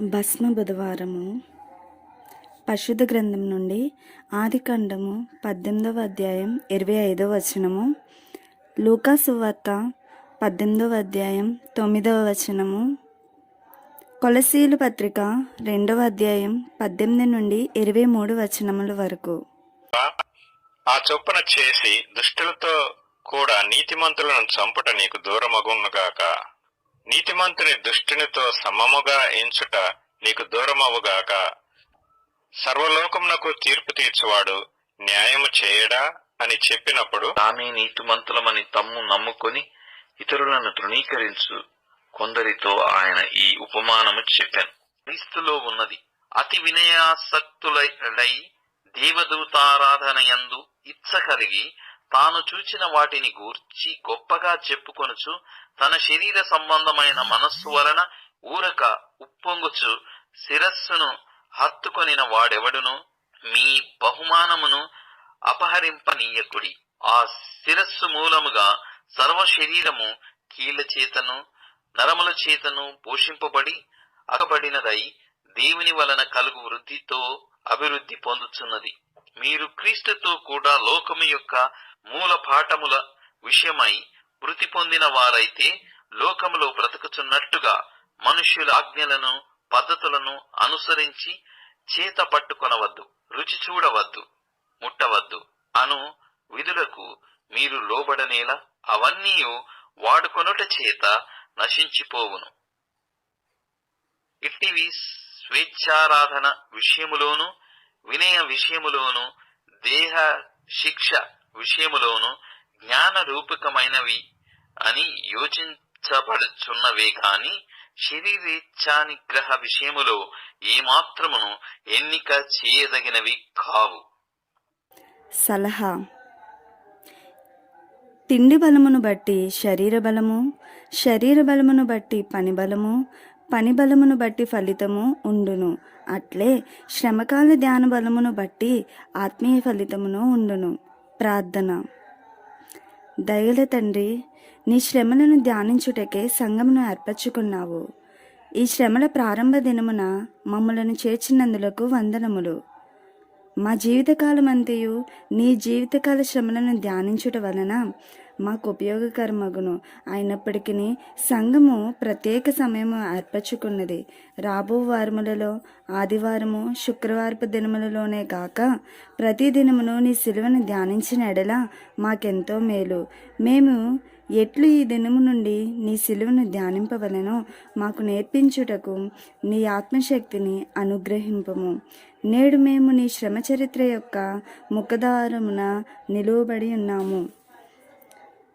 భస్మ బుధవారము. పరిశుద్ధ గ్రంథం నుండి ఆదికాండము పద్దెనిమిదవ అధ్యాయం ఇరవై ఐదవ వచనము. లూకాసువార్త పద్దెనిమిదవ అధ్యాయం తొమ్మిదవ వచనము. కొలసీలు పత్రిక రెండవ అధ్యాయం పద్దెనిమిది నుండి ఇరవై మూడు వచనముల వరకు. ఆ చొప్పున చేసి దుష్టులతో కూడా నీతిమంతులను చంపుట నీకు దూరమగునుగాక. నీతిమంతుని దుష్టునితో సమముగా ఎంచుట నీకు దూరమవుగాక. సర్వలోకమునకు తీర్పు తీర్చువాడు న్యాయము చేయడా అని చెప్పినప్పుడు తామే నీతిమంతులమని తమ్ము నమ్ముకొని ఇతరులను తృణీకరించు. కొందరితో ఆయన ఈ ఉపమానము చెప్పాను. క్రీస్తులో ఉన్నది అతి వినయాసక్తులై దేవదూతారాధనయందు ఇచ్చ కలిగి తాను చూచిన వాటిని గూర్చి గొప్పగా చెప్పుకొనుచు తన శరీర సంబంధమైన మనస్సు వలన ఊరక ఉప్పొంగుచు శిరస్సును హత్తుకొనిన వాడెవడును? మీ బహుమానమును అపహరింపనీయకుడి. ఆ శిరస్సు మూలముగా సర్వ శరీరము కీళ్ళ చేతను నరముల చేతను పోషింపబడి అకబడినదై దేవుని వలన కలుగు వృద్ధితో అభివృద్ధి పొందుచున్నది. మీరు క్రీస్తుతో కూడా లోకము యొక్క మూల పాఠముల విషయమై మృతి పొందిన వారైతే లోకములో బ్రతుకుచున్నట్టుగా మనుష్యుల ఆజ్ఞలను పద్ధతులను అనుసరించి చేత పట్టుకొనవద్దు రుచి చూడవద్దు ముట్టవద్దు అను విధులకు మీరు లోబడనేలా అవన్నీ వాడుకొనుట చేత నశించిపోవును. ఇట్టివి స్వేచ్ఛారాధన విషయములోను వినయ విషయములోను దేహ శిక్ష విషయములోను జ్ఞాన రూపకమైనవి అని యోచించబడుచున్నవే కాని శరీరేచ్ఛానిగ్రహ విషయములో ఏమాత్రమును ఎన్నిక చేయదగినవి కావు. సలహా. తిండి బలమును బట్టి శరీర బలము శరీర బలమును బట్టి పని బలము పని బలమును బట్టి ఫలితము ఉండును. అట్లే శ్రమకాల ధ్యాన బలమును బట్టి ఆత్మీయ ఫలితమును ఉండును. ప్రార్థన. దయల తండ్రి నీ శ్రమలను ధ్యానించుటకే సంఘమును ఏర్పరచుకున్నావు. ఈ శ్రమల ప్రారంభ దినమున మమ్మలను చేర్చినందులకు వందనములు. మా జీవితకాలం అంతయు నీ జీవితకాల శ్రమలను ధ్యానించుట వలన మాకు ఉపయోగకరమగును అయినప్పటికీ సంఘము ప్రత్యేక సమయము ఏర్పరచుకున్నది రాబో వారములలో ఆదివారము శుక్రవారపు దినములలోనే కాక ప్రతి దినమును నీ సిలువను ధ్యానించిన ఎడల మాకెంతో మేలు. మేము ఎట్లు ఈ దినము నుండి నీ సిలువను ధ్యానింపవలనో మాకు నేర్పించుటకు నీ ఆత్మశక్తిని అనుగ్రహింపము. నేడు మేము నీ శ్రమ చరిత్ర యొక్క ముఖదారమున నిలువబడి ఉన్నాము.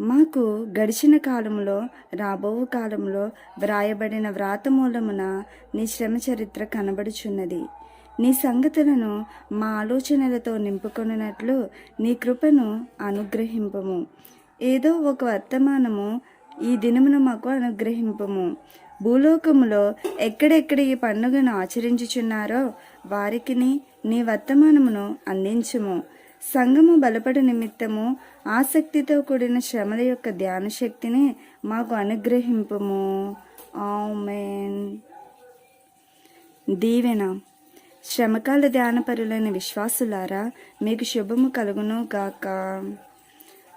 మాకు గడిచిన కాలంలో రాబో కాలంలో వ్రాయబడిన వ్రాత మూలమున నీ శ్రమ చరిత్ర కనబడుచున్నది. నీ సంగతులను మా ఆలోచనలతో నింపుకొనున్నట్లు నీ కృపను అనుగ్రహింపము. ఏదో ఒక వర్తమానము ఈ దినమును మాకు అనుగ్రహింపము. భూలోకములో ఎక్కడెక్కడ ఈ పండుగను ఆచరించుచున్నారో వారికిని నీ వర్తమానమును అందించుము. సంఘము బలపడు నిమిత్తము ఆసక్తితో కూడిన శ్రమల యొక్క ధ్యాన శక్తిని మాకు అనుగ్రహింపము. ఆమెన్. దీవెన. శ్రమకాల ధ్యానపరులైన విశ్వాసులారా మీకు శుభము కలుగును గాక.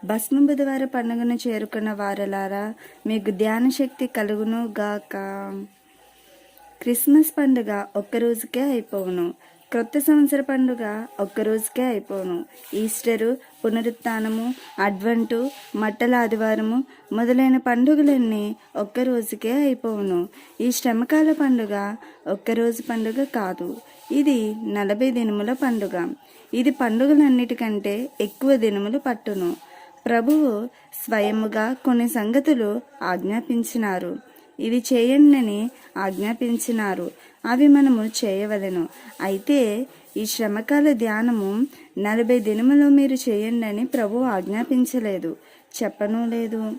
భస్మ బుధవార పండుగను చేరుకున్న వారలారా మీకు ధ్యాన శక్తి కలుగును గాక. క్రిస్మస్ పండుగ ఒక్క రోజుకే అయిపోవును. క్రొత్త సంవత్సర పండుగ ఒక్క రోజుకే అయిపోను. ఈస్టరు పునరుత్నము అడ్వంటు మట్టల ఆదివారము మొదలైన పండుగలన్నీ ఒక్క రోజుకే అయిపోవును. ఈ శ్రమకాల పండుగ ఒక్కరోజు పండుగ కాదు. ఇది నలభై దినముల పండుగ. ఇది పండుగలన్నిటికంటే ఎక్కువ దినములు పట్టును. ప్రభువు స్వయముగా కొన్ని సంగతులు ఆజ్ఞాపించినారు. ఇవి చేయండి ఆజ్ఞాపించినారు. అవి మనము చేయవలెను. అయితే ఈ శ్రమకాల ధ్యానము నలభై దినములో మీరు చేయండి అని ప్రభు ఆజ్ఞాపించలేదు. చెప్పను లేదు.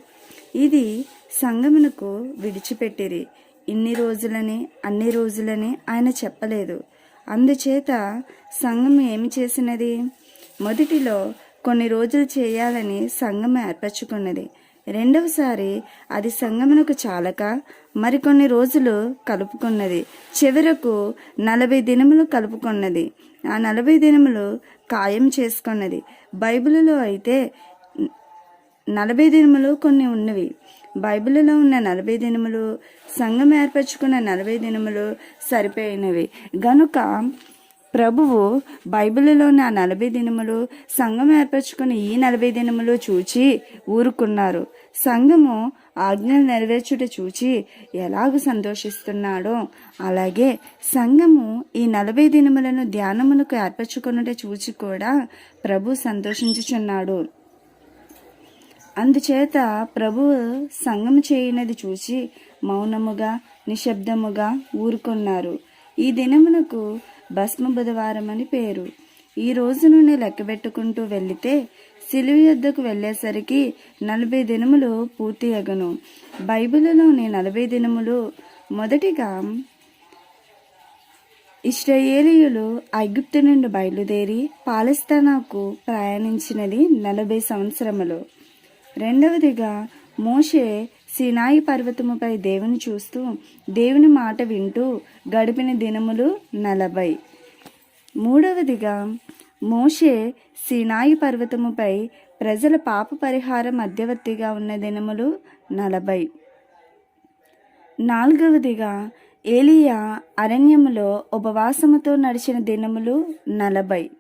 ఇది సంగమునకు విడిచిపెట్టిరి. ఇన్ని రోజులని అన్ని రోజులని ఆయన చెప్పలేదు. అందుచేత సంఘం ఏమి చేసినది? మొదటిలో కొన్ని రోజులు చేయాలని సంఘం ఏర్పరచుకున్నది. రెండవసారి అది సంగమునకు చాలక మరికొన్ని రోజులు కలుపుకున్నది. చివరకు నలభై దినములు కలుపుకున్నది. ఆ నలభై దినములు ఖాయం చేసుకున్నది. బైబిల్లో అయితే నలభై దినములు కొన్ని ఉన్నవి. బైబిల్లో ఉన్న నలభై దినములు సంఘం ఏర్పరచుకున్న నలభై దినములు సరిపోయినవి. గనుక ప్రభువు బైబిల్లో ఆ నలభై దినములు సంఘం ఏర్పరచుకుని ఈ నలభై దినములు చూచి ఊరుకున్నారు. సంఘము ఆజ్ఞలు నెరవేర్చుట చూచి ఎలాగ సంతోషిస్తున్నాడో. అలాగే సంఘము ఈ నలభై దినములను ధ్యానములకు ఏర్పరచుకున్నట చూచి కూడా ప్రభు సంతోషించుచున్నాడు. అందుచేత ప్రభువు సంగము చేయనది చూసి మౌనముగా నిశ్శబ్దముగా ఊరుకున్నారు. ఈ దినమునకు భస్మ బుధవారం అని పేరు. ఈ రోజు నుండి లెక్క పెట్టుకుంటూ వెళితే సిలువ యొద్దకు వెళ్ళేసరికి నలభై దినములు పూర్తి అగను. బైబిల్లోని నలభై దినములు మొదటిగా ఇస్రాయేలీయులు ఐగుప్తు నుండి బయలుదేరి పాలస్తీనాకు ప్రయాణించినది నలభై సంవత్సరములు. రెండవదిగా మోషే సినాయి పర్వతముపై దేవుని చూస్తూ దేవుని మాట వింటూ గడిపిన దినములు నలభై. మూడవదిగా మోషే సీనాయి పర్వతముపై ప్రజల పాప పరిహార మధ్యవర్తిగా ఉన్న దినములు నలభై. నాలుగవదిగా ఏలియా అరణ్యములో ఉపవాసముతో నడిచిన దినములు నలభై.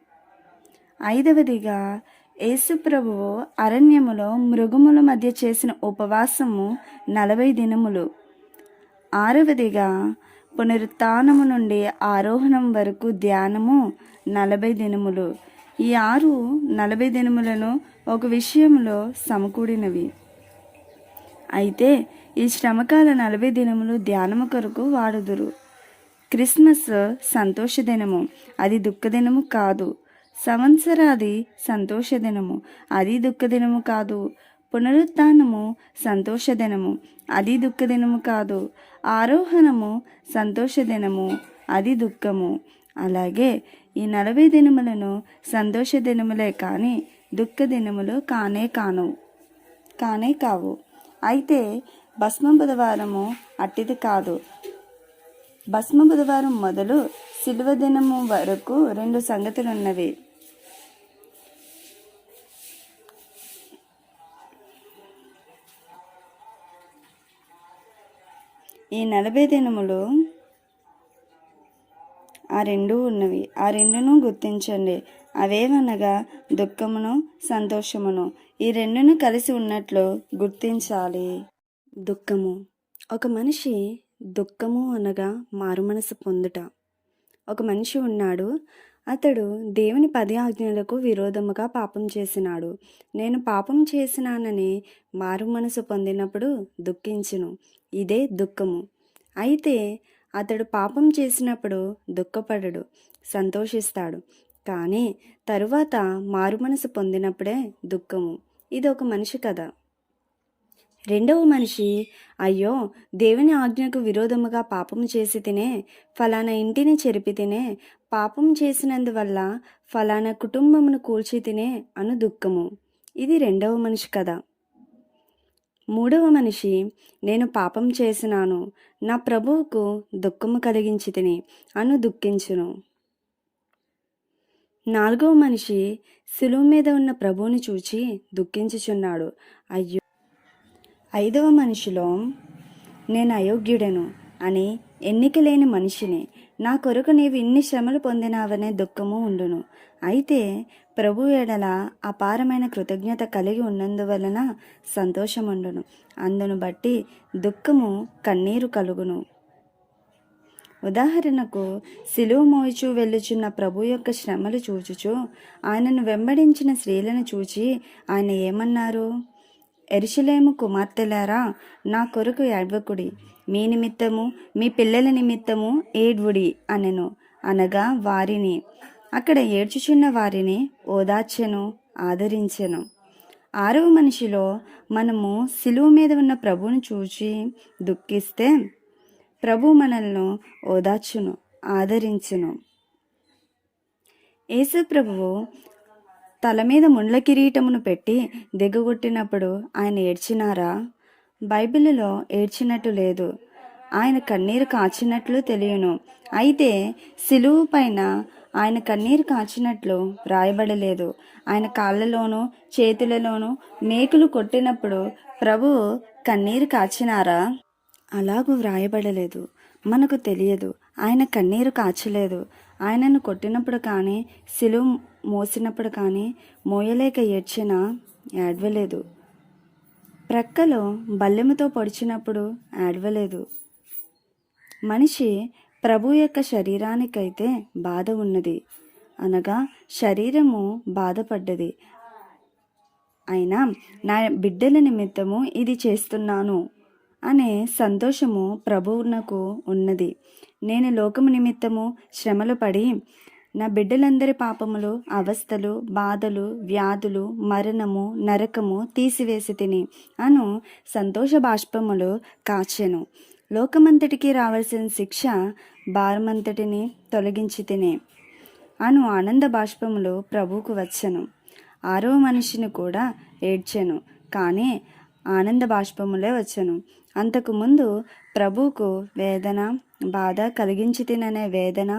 ఐదవదిగా యేసుప్రభువు అరణ్యములో మృగముల మధ్య చేసిన ఉపవాసము నలభై దినములు. ఆరవదిగా పునరుత్నము నుండి ఆరోహణం వరకు ధ్యానము నలభై దినములు. ఈ ఆరు నలభై దినములను ఒక విషయంలో సమకూడినవి. అయితే ఈ శ్రమకాల నలభై దినములు ధ్యానము కొరకు వాడుదురు. క్రిస్మస్ సంతోష దినము. అది దుఃఖదినము కాదు. సంవత్సరాది సంతోష దినము. అది దుఃఖదినము కాదు. పునరుత్నము సంతోషదినము అది దుఃఖదినము కాదు. ఆరోహణము సంతోషదినము అది దుఃఖము. అలాగే ఈ నలభై దినములను సంతోష దినములే కానీ దుఃఖ దినములు కానే కాను కానే కావు. అయితే భస్మ బుధవారము అట్టిది కాదు. భస్మ బుధవారం మొదలు శిలువ దినము వరకు రెండు సంగతులున్నవి. ఈ నలభై దినములు ఆ రెండు ఉన్నవి. ఆ రెండును గుర్తించండి. అవేవనగా దుఃఖమును సంతోషమును. ఈ రెండును కలిసి ఉన్నట్లు గుర్తించాలి. దుఃఖము. ఒక మనిషి దుఃఖము అనగా మారుమనసు పొందుట. ఒక మనిషి ఉన్నాడు అతడు దేవుని పది ఆజ్ఞలకు విరోధముగా పాపం చేసినాడు. నేను పాపం చేసినానని మారు మనసు పొందినప్పుడు దుఃఖించును. ఇదే దుఃఖము. అయితే అతడు పాపం చేసినప్పుడు దుఃఖపడడు సంతోషిస్తాడు. కానీ తరువాత మారు మనసు పొందినప్పుడే దుఃఖము. ఇది ఒక మనిషి కథ. రెండవ మనిషి అయ్యో దేవుని ఆజ్ఞకు విరోధముగా పాపం చేసి తినే ఫలానా ఇంటిని చెరిపి తినే పాపం చేసినందువల్ల ఫలానా కుటుంబమును కూల్చి తినే అను దుఃఖము. ఇది రెండవ మనిషి కథ. మూడవ మనిషి నేను పాపం చేసినాను నా ప్రభువుకు దుఃఖము కలిగించి తిని అను దుఃఖించును. నాలుగవ మనిషి శిలువ మీద ఉన్న ప్రభువుని చూచి దుఃఖించుచున్నాడు. అయ్యో! ఐదవ మనిషిలో నేను అయోగ్యుడను అని ఎన్నిక లేని మనిషిని నా కొరకు నీవు ఇన్ని శ్రమలు పొందినావనే దుఃఖము ఉండును. అయితే ప్రభు ఎడల అపారమైన కృతజ్ఞత కలిగి ఉన్నందువలన సంతోషముండును. అందును బట్టి దుఃఖము కన్నీరు కలుగును. ఉదాహరణకు సిలువ మోయిచు వెళ్ళుచున్న ప్రభు యొక్క శ్రమలు చూచుచు ఆయనను వెంబడించిన స్త్రీలను చూచి ఆయన ఏమన్నారు? ఎరుషలేము కుమార్తెలారా నా కొరకు యాడ్వకుడి మీ నిమిత్తము మీ పిల్లల నిమిత్తము ఏడ్వుడి అనెను అనగా వారిని. అక్కడ ఏడ్చుచున్న వారిని ఓదార్చెను ఆదరించెను. ఆరవ మనిషిలో మనము సిలువ మీద ఉన్న ప్రభువును చూచి దుఃఖిస్తే ప్రభు మనల్ని ఓదార్చును ఆదరించును. యేసు ప్రభువు తల మీద ముండ్ల కిరీటమును పెట్టి దిగగొట్టినప్పుడు ఆయన ఏడ్చినారా? బైబిల్లో ఏడ్చినట్టు లేదు. ఆయన కన్నీరు కాచినట్లు తెలియను. అయితే సిలువు పైన ఆయన కన్నీరు కాచినట్లు వ్రాయబడలేదు. ఆయన కాళ్ళలోనూ చేతులలోనూ మేకులు కొట్టినప్పుడు ప్రభువు కన్నీరు కాచినారా? అలాగూ వ్రాయబడలేదు. మనకు తెలియదు. ఆయన కన్నీరు కాచలేదు. ఆయనను కొట్టినప్పుడు కానీ సిలువు మోసినప్పుడు కానీ మోయలేక ఏడ్చినా ఏడవలేదు. ప్రక్కలో బల్లెముతో పొడిచినప్పుడు ఏడవలేదు. మనిషి ప్రభు యొక్క శరీరానికైతే బాధ ఉన్నది. అనగా శరీరము బాధపడ్డది. అయినా నా బిడ్డల నిమిత్తము ఇది చేస్తున్నాను అనే సంతోషము ప్రభువునకు ఉన్నది. నేను లోకము నిమిత్తము శ్రమలు పడి నా బిడ్డలందరి పాపములు అవస్థలు బాధలు వ్యాధులు మరణము నరకము తీసివేసి తిని అను సంతోష బాష్పములు కాచెను. లోకమంతటికి రావాల్సిన శిక్ష భారమంతటిని తొలగించి తినే అను ఆనంద బాష్పములు ప్రభువుకు వచ్చెను. ఆరవ మనిషిని కూడా ఏడ్చాను కానీ ఆనంద బాష్పములే వచ్చాను. అంతకుముందు ప్రభువుకు వేదన బాధ కలిగించి తిననే వేదన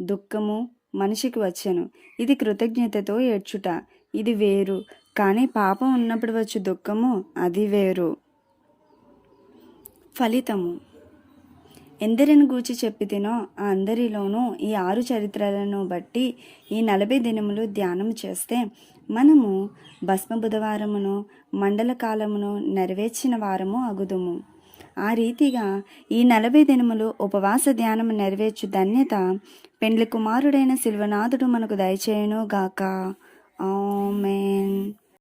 దుఃఖము మనిషికి వచ్చెను. ఇది కృతజ్ఞతతో ఏడ్చుట. ఇది వేరు. కానీ పాపం ఉన్నప్పుడు వచ్చే దుఃఖము అది వేరు. ఫలితము. ఎందరిని గూర్చి చెప్పి తినో ఆ అందరిలోనూ ఈ ఆరు చరిత్రలను బట్టి ఈ నలభై దినములు ధ్యానం చేస్తే మనము భస్మ బుధవారమును మండల కాలమును నెరవేర్చిన వారము అగుదుము. ఆ రీతిగా ఈ నలభై దినములు ఉపవాస ధ్యానము నెరవేర్చు ధన్యత పెండ్లి కుమారుడైన శిల్వనాథుడు మనకు దయచేయును గాక ఆమెన్.